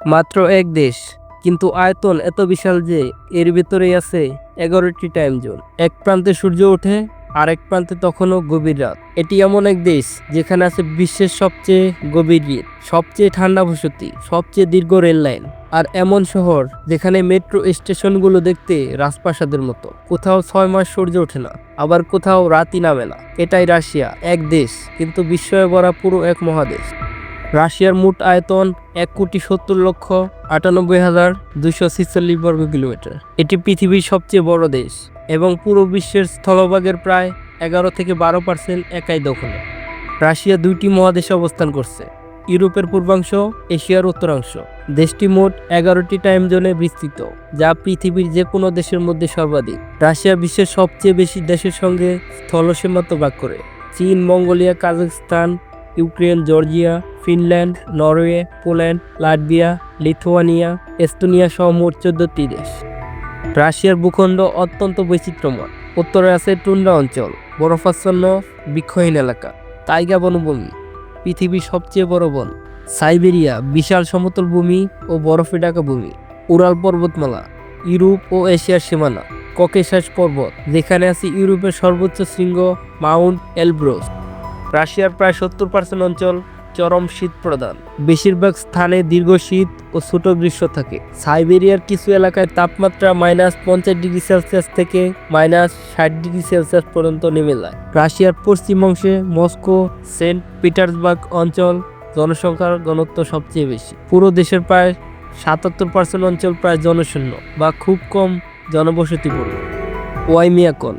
মাত্র এক দেশ। কিন্তু আয়তন এত বিশাল যে এর ভিতরেই আছে এগারোটি টাইম জোন এক প্রান্তে সূর্য ওঠে আর এক প্রান্তে তখনও গভীর রাত। এটি এমন এক দেশ যেখানে আছে বিশ্বের সবচেয়ে গভীর ঋত সবচেয়ে ঠান্ডা বসতি, সবচেয়ে দীর্ঘ রেল লাইন আর এমন শহর যেখানে মেট্রো স্টেশনগুলো দেখতে রাজপ্রাসাদের মতো। কোথাও ছয় মাস সূর্য ওঠে না, আবার কোথাও রাতই নামে না। এটাই রাশিয়া, এক দেশ, কিন্তু বিস্ময়ে ভরা পুরো এক মহাদেশ। রাশিয়ার মোট আয়তন এক কোটি সত্তর লক্ষ আটানব্বই হাজার দুশো ছিচল্লিশ বর্গ কিলোমিটার। এটি পৃথিবীর সবচেয়ে বড় দেশ এবং পুরো বিশ্বের স্থলভাগের প্রায় এগারো থেকে বারো পার্সেন্ট একাই দখলে। রাশিয়া দুইটি মহাদেশে অবস্থান করছে, ইউরোপের পূর্বাংশ, এশিয়ার উত্তরাংশ। দেশটি মোট এগারোটি টাইম জোনে বিস্তৃত, যা পৃথিবীর যে কোনো দেশের মধ্যে সর্বাধিক। রাশিয়া বিশ্বের সবচেয়ে বেশি দেশের সঙ্গে স্থলসীমান্ত ভাগ করে। চীন, Mongolia, Kazakhstan, Ukraine, Georgia Finland, Norway, Poland, Latvia, Lithuania, Estonia সহ মোট চোদ্দটি দেশ। রাশিয়ার ভূখণ্ড অত্যন্ত বৈচিত্র্যময়। উত্তরে আছে টুন্ডা অঞ্চল, বরফাচ্ছন্ন বৃক্ষহীন এলাকা, তাইগা বনভূমি, পৃথিবীর সবচেয়ে বড় বন। সাইবেরিয়া, বিশাল সমতল ভূমি ও বরফে ঢাকা ভূমি। উরাল পর্বতমালা, ইউরোপ ও এশিয়ার সীমানা, ককেশাস পর্বত, যেখানে আছে ইউরোপের সর্বোচ্চ শৃঙ্গ মাউন্ট এলব্রোস রাশিয়ার প্রায় সত্তর পার্সেন্ট অঞ্চল চরম শীত প্রদান বেশিরভাগ স্থানে দীর্ঘ শীত ও ছোট গ্রীষ্ম থাকে। সাইবেরিয়ার কিছু এলাকায় তাপমাত্রা মাইনাস পঞ্চাশ ডিগ্রি সেলসিয়াস থেকে মাইনাস ষাট ডিগ্রি সেলসিয়াস পর্যন্ত নেমে যায়। রাশিয়ার পশ্চিম অংশে মস্কো, সেন্ট পিটার্সবার্গ অঞ্চল জনসংখ্যার ঘনত্ব সবচেয়ে বেশি। পুরো দেশের প্রায় সাতাত্তর পার্সেন্ট অঞ্চল প্রায় জনশূন্য বা খুব কম জনবসতিপূর্ণ। ওয়াইমিয়াকন,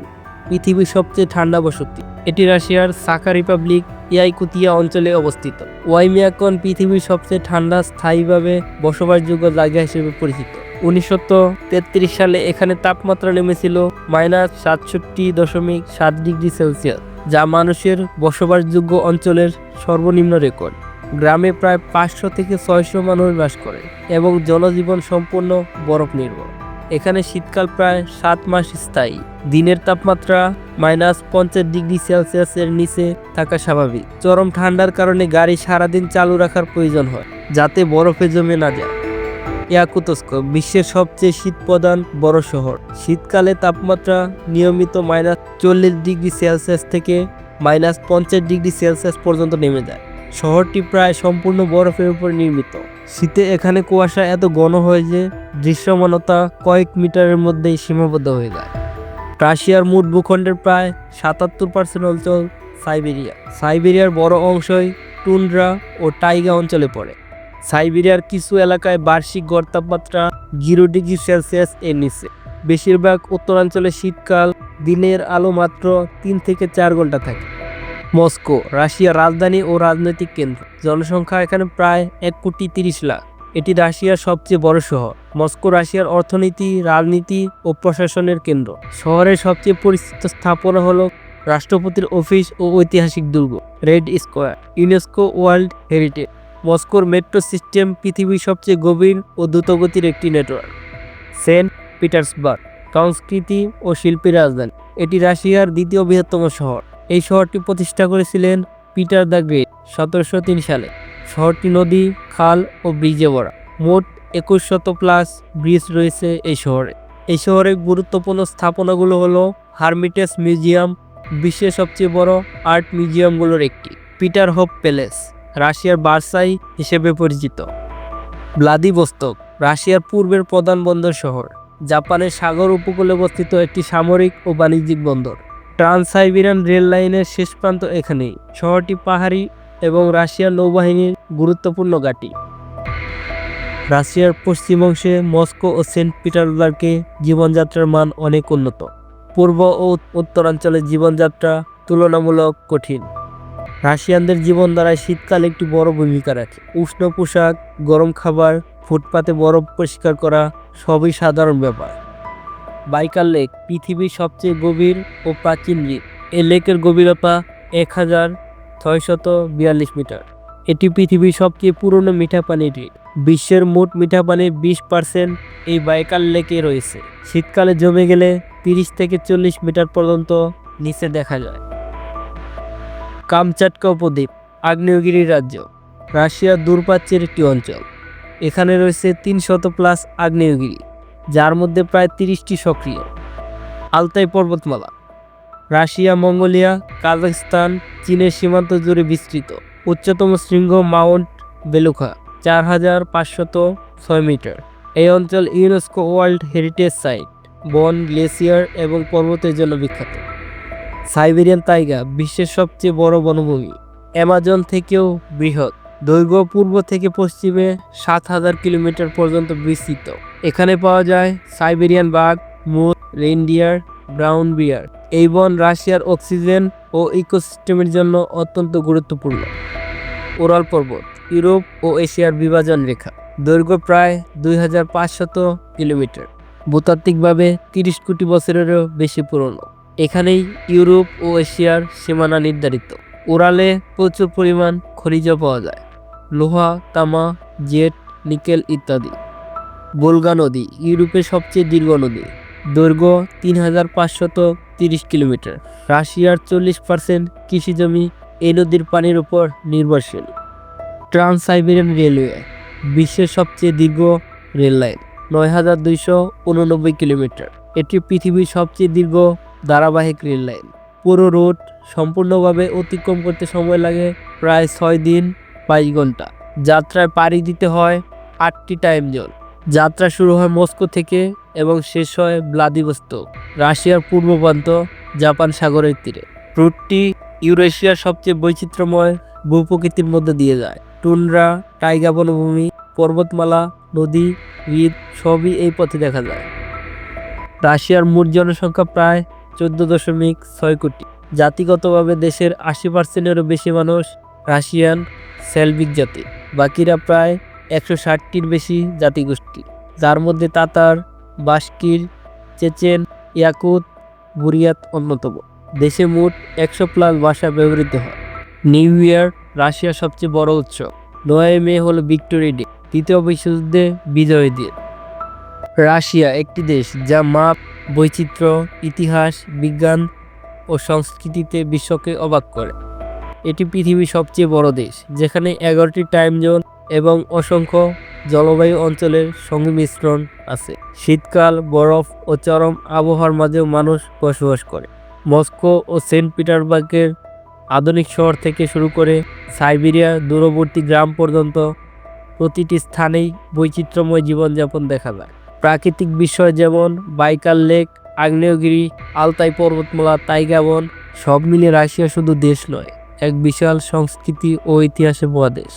পৃথিবীর সবচেয়ে ঠান্ডা বসতি। এটি রাশিয়ার সাকা রিপাবলিক ইয়াইকুতিয়া অঞ্চলে অবস্থিত। ওয়াইমিয়াকন পৃথিবীর সবচেয়ে ঠান্ডা, স্থায়ীভাবে বসবাসযোগ্য জায়গা হিসেবে পরিচিত। উনিশশো তেত্রিশ সালে এখানে তাপমাত্রা নেমেছিল মাইনাস সাতষট্টি দশমিক সাত ডিগ্রি সেলসিয়াস, যা মানুষের বসবাসযোগ্য অঞ্চলের সর্বনিম্ন রেকর্ড। গ্রামে প্রায় পাঁচশো থেকে ছয়শো মানুষ বাস করে এবং জনজীবন সম্পূর্ণ বরফ নির্ভর। এখানে শীতকাল প্রায় সাত মাস স্থায়ী। দিনের তাপমাত্রা মাইনাস পঞ্চাশ ডিগ্রি সেলসিয়াসের নিচে থাকা স্বাভাবিক। চরম ঠান্ডার কারণে গাড়ি সারাদিন চালু রাখার প্রয়োজন হয়, যাতে বরফে জমে না যায়। ইয়াকুতস্ক, বিশ্বের সবচেয়ে শীত প্রধান বড় শহর। শীতকালে তাপমাত্রা নিয়মিত মাইনাস চল্লিশ ডিগ্রি সেলসিয়াস থেকে মাইনাস পঞ্চাশ ডিগ্রি সেলসিয়াস পর্যন্ত নেমে যায়। শহরটি প্রায় সম্পূর্ণ বরফের উপর নির্মিত। শীতে এখানে কুয়াশা এত ঘন হয় যে দৃশ্যমানতা কয়েক মিটারের মধ্যেই সীমাবদ্ধ হয়ে যায়। রাশিয়ার মোট ভূখণ্ডের প্রায় সাতাত্তর পার্সেন্ট অঞ্চল সাইবেরিয়া। সাইবেরিয়ার বড় অংশই টুন্ড্রা ও টাইগা অঞ্চলে পড়ে। সাইবেরিয়ার কিছু এলাকায় বার্ষিক গড় তাপমাত্রা জিরো ডিগ্রি সেলসিয়াস এর নিচে। বেশিরভাগ উত্তরাঞ্চলে শীতকাল দিনের আলো মাত্র তিন থেকে চার ঘণ্টা থাকে। মস্কো, রাশিয়ার রাজধানী ও রাজনৈতিক কেন্দ্র। জনসংখ্যা এখানে প্রায় এক কোটি তিরিশ লাখ। এটি রাশিয়ার সবচেয়ে বড় শহর। মস্কো রাশিয়ার অর্থনীতি, রাজনীতি ও প্রশাসনের কেন্দ্র। শহরের সবচেয়ে পরিচিত স্থাপনা হলো রাষ্ট্রপতির অফিস ও ঐতিহাসিক দুর্গ, Red Square, UNESCO World Heritage. মস্কোর মেট্রো সিস্টেম পৃথিবীর সবচেয়ে গভীর ও দ্রুতগতির একটি নেটওয়ার্ক, সেন্ট পিটার্সবার্গ। সংস্কৃতি ও শিল্পের রাজধানী। এটি রাশিয়ার দ্বিতীয় বৃহত্তম শহর। এই শহরটি প্রতিষ্ঠা করেছিলেন পিটার দ্য গ্রেট সতেরোশো তিন সালে। শহরটি নদী, খাল ও ব্রিজে ভরা। মোট একুশ শত প্লাস ব্রিজ রয়েছে এই শহরে। এই শহরের গুরুত্বপূর্ণ স্থাপনাগুলো হলো হারমিটেস মিউজিয়াম, বিশ্বের সবচেয়ে বড় আর্ট মিউজিয়ামগুলোর একটি, পিটার হোপ প্যালেস, রাশিয়ার বার্সাই হিসেবে পরিচিত। ভ্লাদিভস্তক রাশিয়ার পূর্বের প্রধান বন্দর শহর, জাপানের সাগর উপকূলে অবস্থিত একটি সামরিক ও বাণিজ্যিক বন্দর। ট্রান্স সাইবেরিয়ান রেল লাইনের শেষ প্রান্ত এখানেই। শহরটি পাহাড়ি এবং রাশিয়ার নৌবাহিনীর গুরুত্বপূর্ণ ঘাঁটি। রাশিয়ার পশ্চিম অংশে মস্কো ও সেন্ট পিটারবার্গে জীবনযাত্রার মান অনেক উন্নত। পূর্ব ও উত্তরাঞ্চলের জীবনযাত্রা তুলনামূলক কঠিন। রাশিয়ানদের জীবনধারায় শীতকাল একটি বড় ভূমিকা রাখে। উষ্ণ পোশাক, গরম খাবার, ফুটপাতে বরফ পরিষ্কার করা সবই সাধারণ ব্যাপার। বাইকাল লেক, পৃথিবীর সবচেয়ে গভীর ও প্রাচীন লেক। এই লেকের গভীরতা এক হাজার ছয়শত বিয়াল্লিশ মিটার। এটি পৃথিবীর সবচেয়ে পুরনো মিঠা পানির লেক বিশ্বের মোট মিঠা পানির বিশ পার্সেন্ট এই বাইকাল লেকে রয়েছে। শীতকালে জমে গেলে তিরিশ থেকে চল্লিশ মিটার পর্যন্ত নিচে দেখা যায়। কামচাটকা উপদ্বীপ, আগ্নেয়গিরি রাজ্য, রাশিয়ার দূরপ্রাচ্যের একটি অঞ্চল। এখানে রয়েছে তিনশত প্লাস আগ্নেয়গিরি। যার মধ্যে প্রায় তিরিশটি সক্রিয়। আলতাই পর্বতমালা। রাশিয়া, মঙ্গোলিয়া, কাজাখস্তান, চীনের সীমান্ত জুড়ে বিস্তৃত। উচ্চতম শৃঙ্গ মাউন্ট বেলুখা, চার হাজার পাঁচশত ছয় মিটার। এই অঞ্চল ইউনেস্কো ওয়ার্ল্ড হেরিটেজ সাইট, বন গ্লেসিয়ার এবং পর্বতের জন্য বিখ্যাত। সাইবেরিয়ান তাইগা বিশ্বের সবচেয়ে বড় বনভূমি। অ্যামাজন থেকেও বৃহৎ। দৈর্ঘ্য পূর্ব থেকে পশ্চিমে সাত হাজার কিলোমিটার পর্যন্ত বিস্তৃত। এখানে পাওয়া যায় সাইবেরিয়ান বাঘ, মুর, রেইনডিয়ার, ব্রাউন বিয়ার। এই বন রাশিয়ার অক্সিজেন ও ইকোসিস্টেমের জন্য অত্যন্ত গুরুত্বপূর্ণ। ওরাল পর্বত, ইউরোপ ও এশিয়ার বিভাজন রেখা। দৈর্ঘ্য প্রায় দুই হাজার পাঁচশত কিলোমিটার। ভূতাত্ত্বিকভাবে তিরিশ কোটি বছরেরও বেশি পুরনো। এখানেই ইউরোপ ও এশিয়ার সীমানা নির্ধারিত। ওরালে প্রচুর পরিমাণ খনিজ পাওয়া যায়। লোহা, তামা, জেট, নিকেল ইত্যাদি। বোলগা নদী, ইউরোপের সবচেয়ে দীর্ঘ নদী। দৈর্ঘ্য তিন হাজার পাঁচশত তিরিশ কিলোমিটার। রাশিয়ার চল্লিশ পার্সেন্ট কৃষিজমি এই নদীর পানির উপর নির্ভরশীল। ট্রান্স সাইবেরিয়ান রেলওয়ে, বিশ্বের সবচেয়ে দীর্ঘ রেল লাইন, নয় হাজার দুইশো উননব্বই কিলোমিটার। এটি পৃথিবীর সবচেয়ে দীর্ঘ ধারাবাহিক রেল লাইন। পুরো রোড সম্পূর্ণভাবে অতিক্রম করতে সময় লাগে প্রায় ছয় দিন বাইশ ঘণ্টা যাত্রায় পাড়ি দিতে হয় আটটি টাইম জোন যাত্রা শুরু হয় মস্কো থেকে এবং শেষ হয় ভ্লাদিভস্তক, রাশিয়ার পূর্ব প্রান্ত, জাপান সাগরের তীরে। রুটটি ইউরেশিয়ার সবচেয়ে বৈচিত্র্যময় ভূপ্রকৃতির মধ্যে দিয়ে যায়। টুন্ড্রা টাইগা বনভূমি, পর্বতমালা, নদী, হ্রদ, সবই এই পথে দেখা যায়। রাশিয়ার মোট জনসংখ্যা প্রায় চোদ্দ দশমিক ছয় কোটি। জাতিগতভাবে দেশের আশি পার্সেন্টেরও বেশি মানুষ রাশিয়ান সেলভিক জাতি। বাকিরা প্রায় একশো ষাটটির বেশি জাতিগোষ্ঠী। যার মধ্যে তাতার বাস্কির চেচেন, ইয়াকুত, বুরিয়াত অন্যতম। দেশে মোট একশো প্লাস ভাষা ব্যবহৃত হয়। নিউ ইয়ার রাশিয়ার সবচেয়ে বড় উৎসব। নয় মে হল ভিক্টোরি ডে তৃতীয় বিশ্বযুদ্ধে বিজয় দিন। রাশিয়া একটি দেশ যা মাপ, বৈচিত্র্য, ইতিহাস, বিজ্ঞান ও সংস্কৃতিতে বিশ্বকে অবাক করে। এটি পৃথিবীর সবচেয়ে বড় দেশ, যেখানে এগারোটি টাইম জোন এবং অসংখ্য জলবায়ু অঞ্চলের সংমিশ্রণ আছে। শীতকাল, বরফ ও চরম আবহাওয়ার মাঝেও মানুষ বসবাস করে। মস্কো ও সেন্ট পিটারবার্গের আধুনিক শহর থেকে শুরু করে সাইবেরিয়া দূরবর্তী গ্রাম পর্যন্ত প্রতিটি স্থানেই বৈচিত্র্যময় জীবনযাপন দেখা যায়। প্রাকৃতিক বিষয় যেমন বাইকাল লেক, আগ্নেয়গিরি, আলতাই পর্বতমালা তাইগাবন সব মিলিয়ে রাশিয়া শুধু দেশ নয় এক বিশাল সংস্কৃতি ও ইতিহাসে দেশ